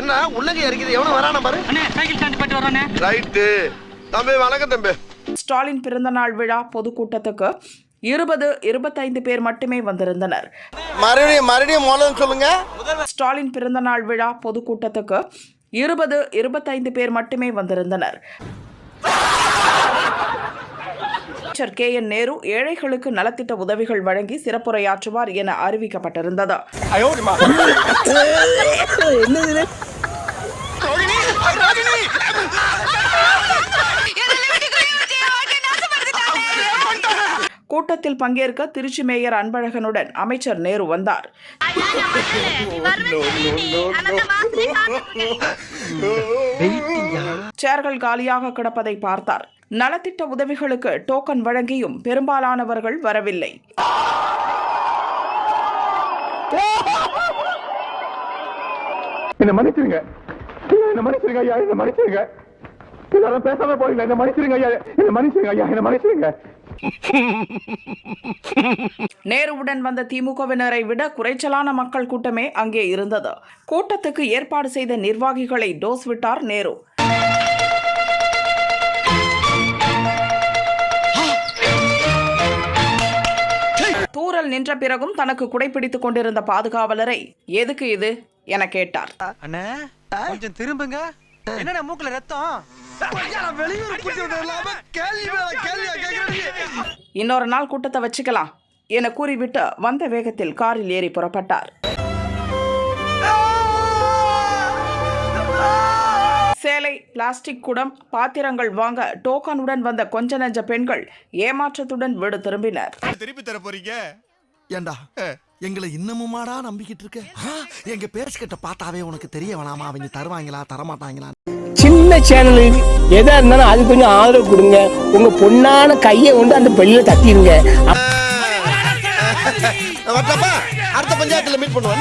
என்ன உள்ளங்க இருக்குது எவனும் வரான பாரு. அண்ணே சைக்கிள் ஸ்டாண்ட் போயிட்டு வரோண்ணே ரைட்டு. தம்பி வணக்கம் தம்பி. ஸ்டாலின் பிறந்தநாள் விழா பொதுக்கூட்டத்துக்கு இருபது இருபத்தைந்து பேர் மட்டுமே வந்திருந்தனர். மறுபடியும் மறுபடியும் மூலம் சொல்லுங்க. ஸ்டாலின் பிறந்தநாள் விழா பொதுக்கூட்டத்துக்கு இருபது இருபத்தைந்து பேர் மட்டுமே வந்திருந்தனர். அமைச்சர் கே. என். நேரு ஏழைகளுக்கு நலத்திட்ட உதவிகள் வழங்கி சிறப்புரையாற்றுவார் என அறிவிக்கப்பட்டிருந்தது. கூட்டத்தில் பங்கேற்க திருச்சி மேயர் அன்பழகனுடன் அமைச்சர் நேரு வந்தார். சேர்கள் காலியாக கிடப்பதை பார்த்தார். நலத்திட்ட உதவிகளுக்கு டோக்கன் வழங்கியும் பெரும்பாலானவர்கள் வரவில்லை. என்ன மன்னிச்சிருங்க. என்ன மன்னிச்சிருங்க ஐயா என்ன மன்னிச்சிருங்க. எல்லாரும் பேசாம போறீங்களா? என்ன மன்னிச்சிருங்க ஐயா. என்ன மன்னிச்சிருங்க ஐயா. என்ன மன்னிச்சிருங்க. நேருவுடன் வந்த திமுகவினரை விட குறைச்சலான மக்கள் கூட்டமே அங்கே இருந்தது. கூட்டத்துக்கு ஏற்பாடு செய்த நிர்வாகிகளை டோஸ் விட்டார் நேரு. தூரல் நின்ற பிறகும் தனக்கு குடைப்பிடித்துக் கொண்டிருந்த பாதுகாவலரை எதுக்கு இது? என கேட்டார். அண்ணே கொஞ்சம் திரும்புங்க. என்னண்ணே மூக்குல ரத்தம்? இன்னொரு நாள் கூட்டத்தை வச்சுக்கலாம். என கூறிவிட்டு வந்த வேகத்தில் காரில் ஏறி புறப்பட்டார். சேலை பிளாஸ்டிக் குடம் பாத்திரங்கள் வாங்க டோக்கனுடன் வந்த கொஞ்ச நெஞ்ச பெண்கள் ஏமாற்றத்துடன் வீடு திரும்பினர். திருப்பி தர போறீங்க? ஏண்டா எங்களை இன்னமுமாடா நம்பிக்கிட்டு இருக்க? எங்க பேர்ஸ்கிட்ட பார்த்தாவே உனக்கு தெரிய வேணாமா? அவங்க தருவாங்களா தரமாட்டாங்களா? சின்ன சேனலு எதா இருந்தாலும் அது கொஞ்சம் ஆதரவு கொடுங்க. உங்க பொண்ணான கையை கொண்டு அந்த பெண்ணில தட்டிடுங்க அடுத்த பஞ்சாயத்துல மீட் பண்ணுவோம்.